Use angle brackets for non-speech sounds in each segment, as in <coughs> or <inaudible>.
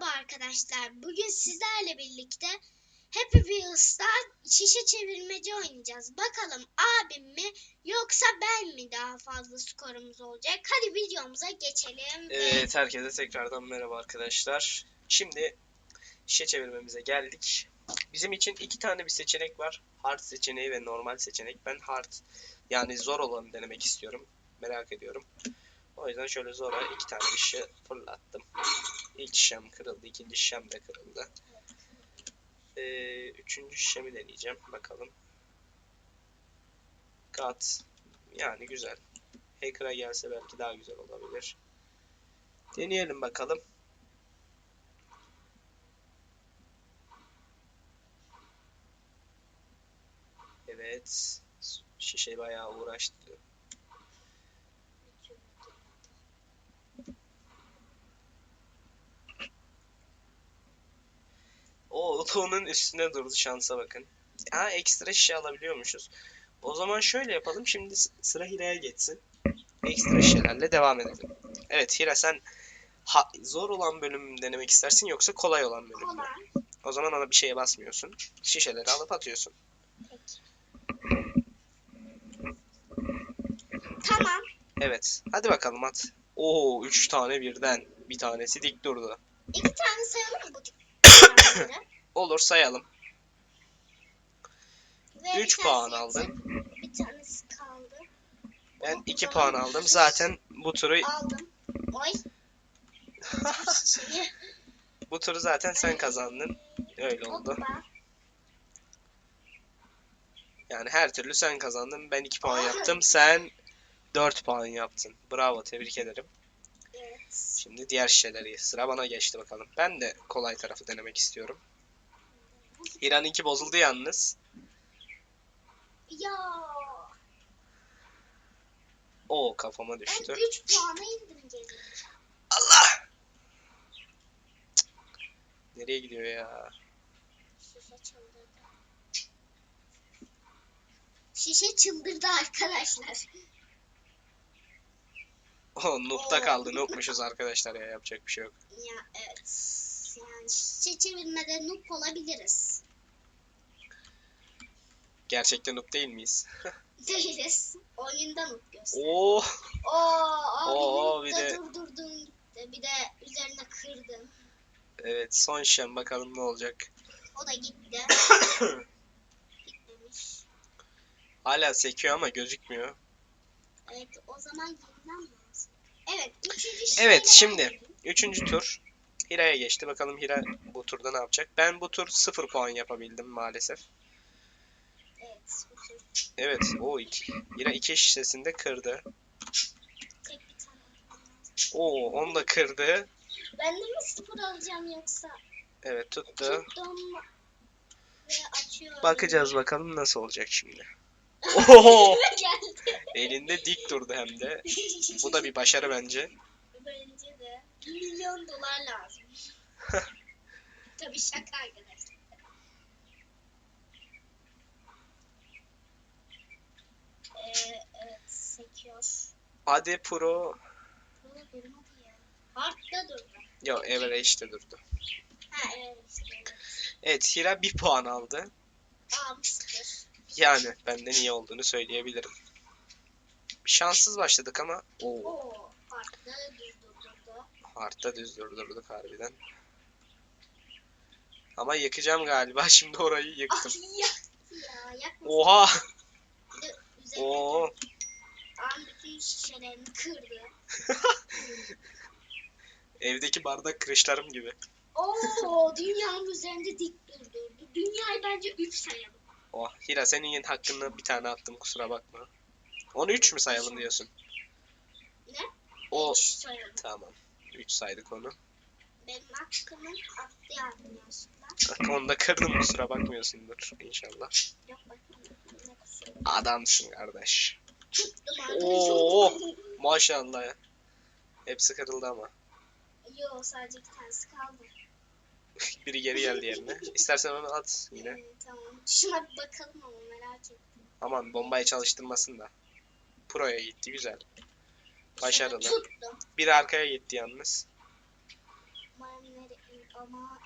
Merhaba arkadaşlar. Bugün sizlerle birlikte Happy Wheels'ta şişe çevirmece oynayacağız. Bakalım abim mi yoksa ben mi daha fazla skorumuz olacak? Hadi videomuza geçelim. ve- Evet herkese tekrardan merhaba arkadaşlar. Şimdi şişe çevirmemize geldik. Bizim için iki tane bir seçenek var. Hard seçeneği ve normal seçenek. Ben hard yani zor olanı denemek istiyorum. Merak ediyorum. O yüzden şöyle zora iki tane bir şişe fırlattım. İlk şişem kırıldı. ikinci şişem de kırıldı. Ee, üçüncü şişemi deneyeceğim. Bakalım. Kat. Yani güzel. Hacker'a gelse belki daha güzel olabilir. Deneyelim bakalım. Evet. Şişe bayağı uğraştı. Onun üstüne durdu şansa bakın. Ha ekstra şişe alabiliyormuşuz. O zaman şöyle yapalım. Şimdi sıra Hira'ya geçsin. Ekstra şişelerle devam edelim. Evet Hira sen ha- zor olan bölüm denemek istersin yoksa kolay olan bölüm mü? O zaman ona bir şeye basmıyorsun. Şişeleri alıp atıyorsun. Tamam. Evet. Hadi bakalım at. Oo, üç tane birden. Bir tanesi dik durdu. İki tane sayalım mı <coughs> bu? Olur sayalım. Ve bir Üç tanesi puan yeter. aldın. Bir tanesi kaldı. Ben O iki zaman puan aldım. Zaten bu turu Aldım. Oy. <laughs> Bu turu zaten sen kazandın. Öyle oldu. Yani her türlü sen kazandın. Ben iki puan Aa. yaptım. Sen dört puan yaptın. Bravo, tebrik ederim. Evet. Şimdi diğer şişeleri. Sıra bana geçti bakalım. Ben de kolay tarafı denemek istiyorum. İran'ınki bozuldu yalnız. Ya. Oo kafama Ben düştü. 3 puana indim geri. Allah! Cık. Nereye gidiyor ya? Şişe çıldırdı. Şişe çıldırdı arkadaşlar. O noob'da Oo. kaldı. Noob'muşuz arkadaşlar ya. Yapacak bir şey yok. Ya evet. Yani şişe çevirmede noob olabiliriz. Gerçekten noob değil miyiz? <laughs> Değiliz. Oyunda noob göster. Oo! Oo, <laughs> Oo, bir de gitti. Bir de üzerine kırdım. Evet son şem bakalım ne olacak. O da gitti. <coughs> Gitmemiş. Hala sekiyor ama gözükmüyor. Evet o zaman yeniden lazım. Evet üçüncü. Evet şimdi üçüncü tur. Hira'ya geçti. Bakalım Hira bu turda ne yapacak? Ben bu tur sıfır puan yapabildim maalesef. Evet bu tur Evet o iki. Hira iki şişesinde kırdı. tek bir tane. Oo onu da kırdı. Ben de mi sıfır alacağım yoksa? Evet tuttu. Tuttum ve açıyorum. Bakacağız bakalım nasıl olacak şimdi. <laughs> Oho! Geldi. Elinde dik durdu hem de. Bu da bir başarı bence. Bence de. 1 milyon dolar lazım. <laughs> Tabii şaka arkadaşlar. Ee, evet sekiyor. Hadi pro. Böyle durmadı ya. Hard'da durdu. Yo average'de durdu. Ha evet işte evet. Evet Hira bir puan aldı. Almıştır. Yani benden iyi olduğunu söyleyebilirim. Şanssız başladık ama o Oo Hard'da hardta düz durdurduk harbiden. Ama yakacağım galiba. <laughs> Şimdi orayı yıktım. Ah yaktı ya. Oha! Oo! Ağam bütün şişelerini kırdı. <laughs> Evdeki bardak kırışlarım gibi. Oo dünyanın üzerinde dik durdurdu. Dünyayı bence 3 sayalım. Oh Hira senin hakkında bir tane attım kusura bakma. Onu 3 mü sayalım diyorsun? Ne? O 3 sayalım. tamam. 3 saydık onu. Benim hakkımın attı yardım. Bak onu da kırdım kusura bakmıyorsundur inşallah. Yok kusuru. Adamsın kardeş. Oo. Maşallah ya. Hepsi kırıldı ama. Yo sadece bir tanesi kaldı. <laughs> Biri geri geldi yerine. İstersen onu at yine. Ee, tamam. Şuna bir bakalım ama merak ettim. Aman bombayı çalıştırmasın da. Pro'ya gitti güzel. Başarılı. Biri arkaya gitti yalnız. Ama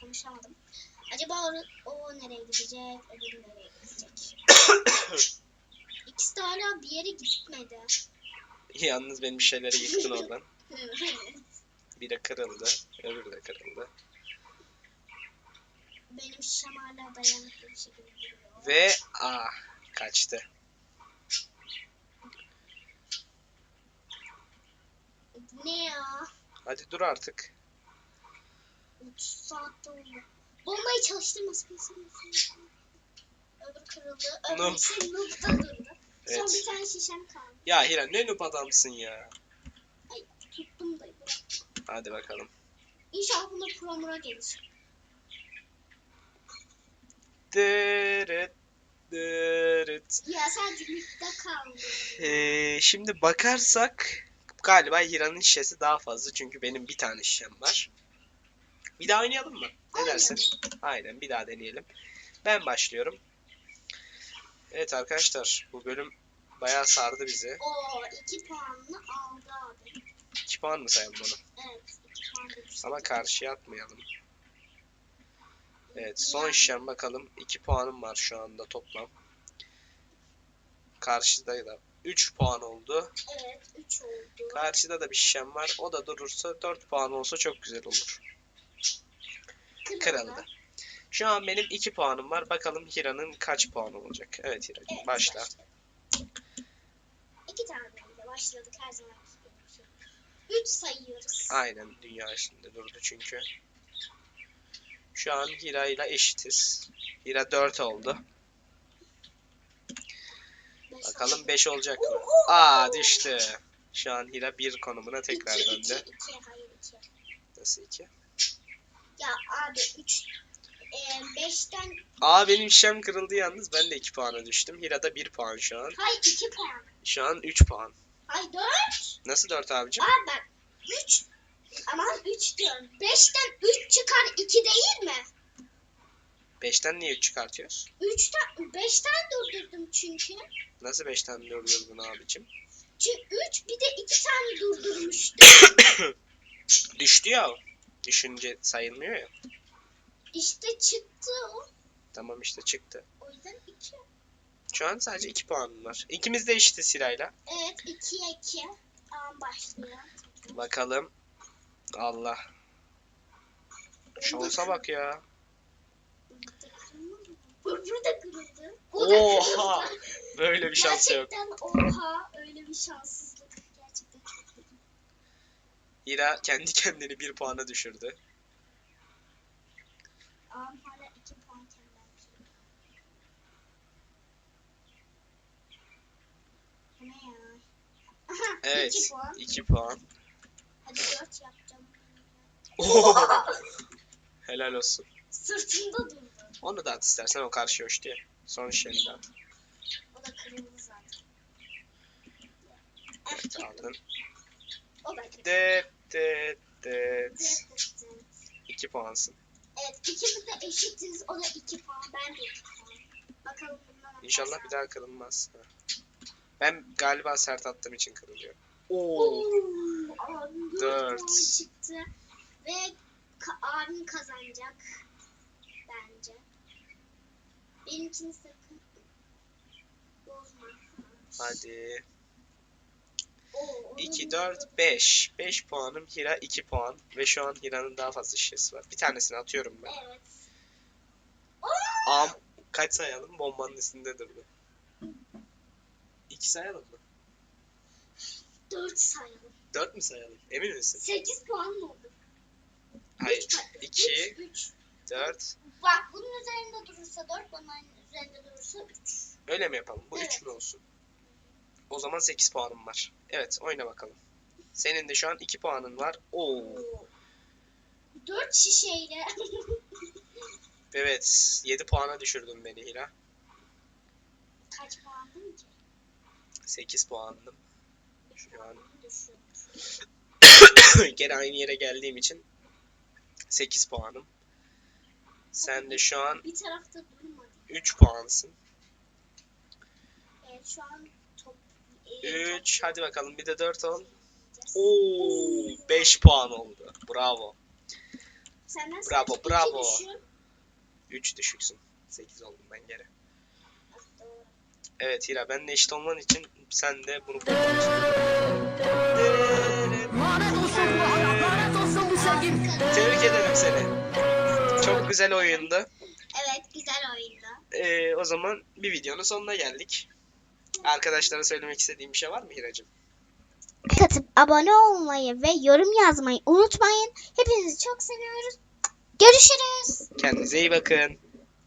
konuşamadım. Acaba o, o nereye gidecek, öbürü nereye gidecek? <coughs> İkisi de hala bir yere gitmedi. Yalnız benim bir şeyleri yıktın oradan. <laughs> Biri kırıldı. Öbürü de kırıldı. Benim şişem hala dayanıklı bir şekilde duruyor. Ve ah kaçtı. Ne ya? Hadi dur artık. 3 saatte oldu. Bombayı çalıştırmasın. Öbür kırıldı. Öbür Noob. şey noob'da durdu. Son Evet. bir tane şişem kaldı. Ya Hira ne noob adamsın ya. Ay tuttum da bırak. Hadi bakalım. İnşallah bunda promura gelir. Dırıt, dırıt. Ya sadece midde kaldı. Ee, şimdi bakarsak galiba Hira'nın şişesi daha fazla çünkü benim bir tane şişem var. Bir daha oynayalım mı? Ne Oynayalım. dersin? Aynen bir daha deneyelim. Ben başlıyorum. Evet arkadaşlar bu bölüm bayağı sardı bizi. Oo iki puanını aldı abi. 2 puan mı sayalım onu? Evet iki puan. Ama karşıya atmayalım. Evet son şişem bakalım. 2 puanım var şu anda toplam. Karşıda da 3 puan oldu. Evet üç oldu. Karşıda da bir şişem var. O da durursa 4 puan olsa çok güzel olur. Kırıldı. Şu an benim 2 puanım var. Bakalım Hira'nın kaç puan olacak? Evet Hira'cığım Evet, başla. başladık. İki tane de başladık her zaman. Üç sayıyoruz. Aynen dünya üstünde durdu çünkü. Şu an Hira ile eşitiz. Hira 4 oldu. Bakalım oldu. 5 olacak mı? Aa düştü. Şu an Hira 1 konumuna tekrar İki, döndü. iki, iki, hayır iki. Nasıl 2? Ya abi üç. E, beşten, Aa benim şişem kırıldı yalnız. Ben de 2 puana düştüm. Hira'da 1 puan şu an. hayır iki puan. Şu an 3 puan. Hayır dört. Nasıl 4 abicim? Aa ben üç. Aman üç diyorum. Beşten üç çıkar iki değil mi? 5'ten niye 3 çıkartıyoruz? Üçten, beşten durdurdum çünkü. Nasıl 5'ten durdurdun abicim? Çünkü üç bir de iki tane durdurmuştum. <coughs> Düştü ya. o. Düşünce sayılmıyor ya. İşte çıktı o. Tamam işte çıktı. O yüzden iki. Şu an sadece 2 puanım var. İkimiz de eşitiz sırayla. Evet ikiye iki. Tamam başlıyor. Bakalım. Allah. Şansa bak ya. Öbürü de kırıldı. O da Oha. kırıldı. Böyle bir şans yok. Gerçekten oha. Öyle bir şanssızlık. Gerçekten çok kötü. Hira kendi kendini bir puana düşürdü. Ağam hala iki puan kendinden. Bu ne ya? Aha, Evet. iki puan. 2 puan. Hadi dört yapacağım. Oho. Helal olsun. Sırtımda durdu. Onu da at istersen o karşı hoş diye. Son şeyini de at. O da kırıldı zaten. Evet, aldın. O da kırıldı. Det det det. 2 puansın. Evet ikimiz de eşitiz. O da iki puan. Ben de iki puan. Bakalım bundan İnşallah bir daha kırılmaz. Ha. Ben galiba sert attığım için kırılıyor. Oo. Dört. çıktı. Ve ka- abim kazanacak. Bence. Benimkini sakın bozma. Hadi. Oo, onun 2, 4, 5. 5 puanım. Hira 2 puan. Ve şu an Hira'nın daha fazla şişesi var. Bir tanesini atıyorum ben. Evet. Am kaç sayalım? Bombanın üstünde durdu. 2 sayalım mı? Dört sayalım. 4 mü sayalım? Emin misin? Sekiz puan mı oldu? Hayır. Üç, üç, 2, üç. 4. Bak bunun üzerinde durursa dört, bunun üzerinde durursa üç. Öyle mi yapalım? Bu 3 Evet. mü olsun? O zaman 8 puanım var. Evet oyna bakalım. Senin de şu an 2 puanın var. Oo. Oo. Dört şişeyle. <laughs> Evet. 7 puana düşürdün beni Hira. Kaç puandın ki? 8 puandım. Şu an <coughs> gene aynı yere geldiğim için 8 puanım. Sen de şu an Bir tarafta durmadı. 3 puansın. Evet şu an top... e, 3 hadi bakalım bir de 4 ol. Oo 5 puan oldu. Bravo. Senden Bravo, bravo. düşün. 3 düşüksün. 8 oldum ben geri. Doğru. Evet Hira benle eşit olman için sen de bunu koymak Lanet olsun bu hayat, lanet olsun bu sevgim. Harika. Tebrik ederim seni. Çok güzel oyundu. Evet güzel oyundu. Ee, o zaman bir videonun sonuna geldik. Arkadaşlara söylemek istediğim bir şey var mı Hiracığım? Katıp abone olmayı ve yorum yazmayı unutmayın. Hepinizi çok seviyoruz. Görüşürüz. Kendinize iyi bakın.